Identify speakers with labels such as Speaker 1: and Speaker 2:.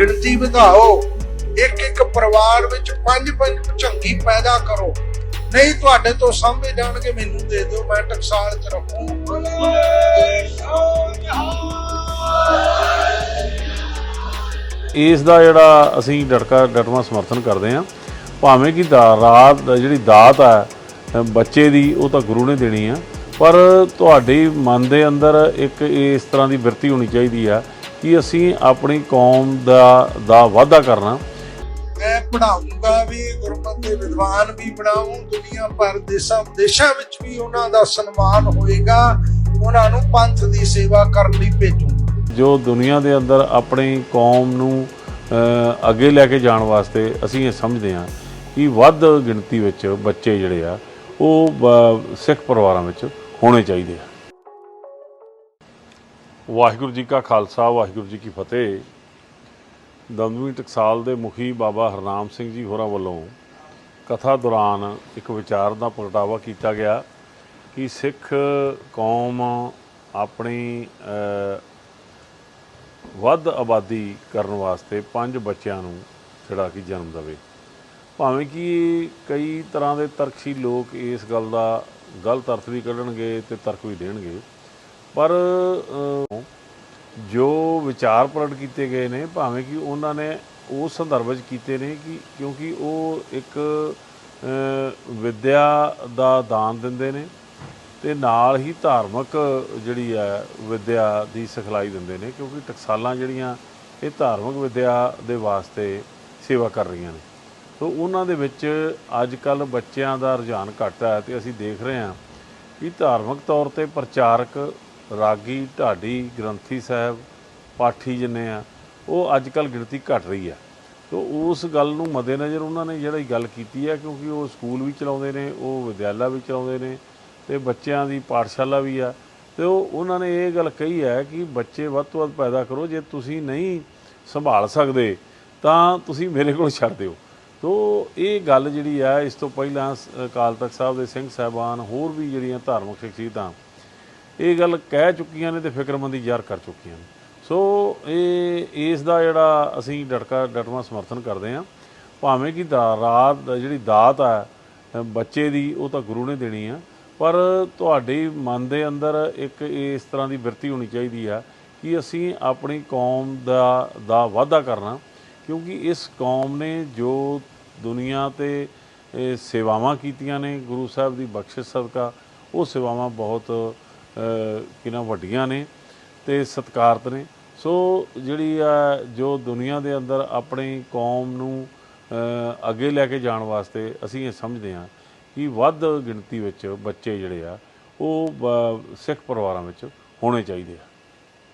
Speaker 1: ਗਿਣਤੀ ਵਧਾਓ। ਇੱਕ ਇੱਕ ਪਰਿਵਾਰ ਵਿੱਚ ਪੰਜ ਪੰਜ ਚੰਗੀ ਪੈਦਾ ਕਰੋ। ਨਹੀਂ ਤੁਹਾਡੇ ਤੋਂ ਸਾਂਭੇ ਜਾਣਗੇ, ਮੈਨੂੰ ਦੇ ਦਿਓ, ਮੈਂ ਟਕਸਾਲ ਚ ਰੱਖੂ
Speaker 2: ਇਸ ਦਾ ਜਿਹੜਾ ਅਸੀਂ ਡਟਕਾ ਡਟਵਾ ਸਮਰਥਨ ਕਰਦੇ ਹਾਂ, ਭਾਵੇਂ ਕਿ ਦਾ ਰਾਤ ਜਿਹੜੀ ਦਾਤ ਹੈ ਬੱਚੇ ਦੀ, ਉਹ ਤਾਂ ਗੁਰੂ ਨੇ ਦੇਣੀ ਆ। ਪਰ ਤੁਹਾਡੇ ਮਨ ਦੇ ਅੰਦਰ ਇੱਕ ਇਸ ਤਰ੍ਹਾਂ ਦੀ ਬਿਰਤੀ ਹੋਣੀ ਚਾਹੀਦੀ ਆ ਕਿ ਅਸੀਂ ਆਪਣੀ ਕੌਮ ਦਾ ਦਾ ਵਾਅਦਾ ਕਰਨਾ।
Speaker 1: ਮੈਂ ਪੜਾਉਂਗਾ ਵੀ ਗੁਰਮਤਿ ਦੇ ਵਿਦਵਾਨ ਵੀ ਬਣਾਉਂ ਦੁਨੀਆ ਭਰ ਦੇਸ਼ਾਂ ਵਿਦੇਸ਼ਾਂ ਵਿੱਚ ਵੀ ਉਹਨਾਂ ਦਾ ਸਨਮਾਨ ਹੋਏਗਾ ਉਹਨਾਂ ਨੂੰ ਪੰਥ ਦੀ ਸੇਵਾ ਕਰਨ ਲਈ ਭੇਜੂੰ।
Speaker 2: ਜੋ ਦੁਨੀਆ ਦੇ ਅੰਦਰ ਆਪਣੀ ਕੌਮ ਨੂੰ ਅੱਗੇ ਲੈ ਕੇ ਜਾਣ ਵਾਸਤੇ ਅਸੀਂ ਇਹ ਸਮਝਦੇ ਹਾਂ ਕਿ ਵੱਧ ਗਿਣਤੀ ਵਿੱਚ ਬੱਚੇ ਜਿਹੜੇ ਆ ਉਹ ਸਿੱਖ ਪਰਿਵਾਰਾਂ ਵਿੱਚ ਹੋਣੇ ਚਾਹੀਦੇ ਆ। ਵਾਹਿਗੁਰੂ ਜੀ ਕਾ ਖਾਲਸਾ, ਵਾਹਿਗੁਰੂ ਜੀ ਕੀ ਫਤਿਹ। ਦਮਦਮੀ ਟਕਸਾਲ ਦੇ ਮੁਖੀ ਬਾਬਾ ਹਰਨਾਮ ਸਿੰਘ ਜੀ ਹੋਰਾਂ ਵੱਲੋਂ ਕਥਾ ਦੌਰਾਨ ਇੱਕ ਵਿਚਾਰ ਦਾ ਪ੍ਰਗਟਾਵਾ ਕੀਤਾ ਗਿਆ ਕਿ ਸਿੱਖ ਕੌਮ ਆਪਣੀ ਵੱਧ ਆਬਾਦੀ ਕਰਨ ਵਾਸਤੇ ਪੰਜ ਬੱਚਿਆਂ ਨੂੰ ਜਿਹੜਾ ਕਿ ਜਨਮ ਦੇਵੇ। ਭਾਵੇਂ ਕਿ ਕਈ ਤਰ੍ਹਾਂ ਦੇ ਤਰਕਸ਼ੀ ਲੋਕ ਇਸ ਗੱਲ ਦਾ ਗਲਤ ਅਰਥ ਵੀ ਕੱਢਣਗੇ ਤੇ ਤਰਕ ਵੀ ਦੇਣਗੇ ਪਰ ਜੋ ਵਿਚਾਰ ਪ੍ਰਗਟ ਕੀਤੇ ਗਏ ਨੇ ਭਾਵੇਂ ਕਿ ਉਹਨਾਂ ਨੇ ਉਸ ਸੰਦਰਭ ਵਿੱਚ ਕੀਤੇ ਨੇ ਕਿ ਕਿਉਂਕਿ ਉਹ ਇੱਕ ਅ, ਵਿਦਿਆ ਦਾ ਦਾਨ ਦਿੰਦੇ ਨੇ ਤੇ ਨਾਲ ਹੀ ਧਾਰਮਿਕ ਜਿਹੜੀ ਹੈ ਵਿਦਿਆ ਦੀ ਸਿਖਲਾਈ ਦਿੰਦੇ ਨੇ ਕਿਉਂਕਿ ਟਕਸਾਲਾਂ ਜਿਹੜੀਆਂ ਇਹ ਧਾਰਮਿਕ ਵਿਦਿਆ ਦੇ ਵਾਸਤੇ ਸੇਵਾ ਕਰ ਰਹੀਆਂ ਨੇ। ਸੋ ਉਹਨਾਂ ਦੇ ਵਿੱਚ ਅੱਜ ਕੱਲ ਬੱਚਿਆਂ ਦਾ ਰੁਝਾਨ ਘੱਟ ਹੈ ਤੇ ਅਸੀਂ ਦੇਖ ਰਹੇ ਹਾਂ ਕਿ ਧਾਰਮਿਕ ਤੌਰ ਤੇ ਪ੍ਰਚਾਰਕ ਰਾਗੀ ਢਾਡੀ, ਗ੍ਰੰਥੀ ਸਾਹਿਬ, ਪਾਠੀ ਜਿੰਨੇ ਆ, ਉਹ ਅੱਜ ਕੱਲ ਗਿਣਤੀ ਘਟ ਰਹੀ ਆ। ਤੋ ਉਸ ਗੱਲ ਨੂੰ ਮੱਦੇਨਜ਼ਰ ਉਹਨਾਂ ਨੇ ਜਿਹੜੀ ਗੱਲ ਕੀਤੀ ਹੈ ਕਿਉਂਕਿ ਉਹ ਸਕੂਲ ਵੀ ਚਲਾਉਂਦੇ ਨੇ, ਉਹ ਵਿਦਿਆਲਾ ਵੀ ਚਲਾਉਂਦੇ ਨੇ, ਤੇ ਬੱਚਿਆਂ ਦੀ ਪਾਠਸ਼ਾਲਾ ਵੀ ਆ। ਤੇ ਉਹ, ਉਹਨਾਂ ਨੇ ਇਹ ਗੱਲ ਕਹੀ ਹੈ ਕਿ ਬੱਚੇ ਵੱਧ ਤੋਂ ਵੱਧ ਪੈਦਾ ਕਰੋ, ਜੇ ਤੁਸੀਂ ਨਹੀਂ ਸੰਭਾਲ ਸਕਦੇ, ਤਾਂ ਤੁਸੀਂ ਮੇਰੇ ਕੋਲ ਛੱਡ ਦਿਓ। ਤੋ ਇਹ ਗੱਲ ਜਿਹੜੀ ਆ, ਇਸ ਤੋਂ ਪਹਿਲਾਂ ਸ- ਅਕਾਲ ਤਖਤ ਸਾਹਿਬ ਦੇ ਸਿੰਘ ਸਾਹਿਬਾਨ ਹੋਰ ਵੀ ਜਿਹੜੀਆਂ ਧਾਰਮਿਕ ਸ਼ਖਸੀਅਤਾਂ ਇਹ ਗੱਲ ਕਹਿ ਚੁੱਕੀਆਂ ਨੇ ਤੇ ਫਿਕਰਮੰਦੀ ਜ਼ਾਹਰ ਕਰ ਚੁੱਕੀਆਂ ਨੇ। ਸੋ ਇਹ, ਇਸ ਦਾ ਜਿਹੜਾ ਅਸੀਂ ਡਟਕਾ, ਡਟਵਾ ਸਮਰਥਨ ਕਰਦੇ ਹਾਂ। ਭਾਵੇਂ ਕਿ ਦਾ, ਰਾਤ ਦਾ ਜਿਹੜੀ ਦਾਤ ਆ ਬੱਚੇ ਦੀ, ਉਹ ਤਾਂ ਗੁਰੂ ਨੇ ਦੇਣੀ ਆ। ਪਰ ਤੁਹਾਡੇ ਮਨ ਦੇ ਅੰਦਰ ਇੱਕ ਇਸ ਤਰ੍ਹਾਂ ਦੀ ਬਿਰਤੀ ਹੋਣੀ ਚਾਹੀਦੀ ਆ ਕਿ ਅਸੀਂ ਆਪਣੀ ਕੌਮ ਦਾ ਦਾ ਵਾਅਦਾ ਕਰਨਾ। ਕਿਉਂਕਿ ਇਸ ਕੌਮ ਨੇ ਜੋ ਦੁਨੀਆ ਤੇ ਸੇਵਾਵਾਂ ਕੀਤੀਆਂ ਨੇ, ਗੁਰੂ ਸਾਹਿਬ ਦੀ ਬਖਸ਼ਿਸ਼ ਸਦਕਾ, ਉਹ ਸੇਵਾਵਾਂ ਬਹੁਤ ਕਿੰਨਾ ਵੱਡੀਆਂ ਨੇ ਤੇ ਸਤਿਕਾਰਤ ਨੇ। ਸੋ ਜਿਹੜੀ ਆ, ਜੋ ਦੁਨੀਆ ਦੇ ਅੰਦਰ ਆਪਣੀ ਕੌਮ ਨੂੰ ਅੱਗੇ ਲੈ ਕੇ ਜਾਣ ਵਾਸਤੇ ਅਸੀਂ ਇਹ ਸਮਝਦੇ ਹਾਂ ਕਿ ਵੱਧ ਗਿਣਤੀ ਵਿੱਚ ਬੱਚੇ ਜਿਹੜੇ ਆ, ਉਹ ਬ- ਸਿੱਖ ਪਰਿਵਾਰਾਂ ਵਿੱਚ ਹੋਣੇ ਚਾਹੀਦੇ ਆ।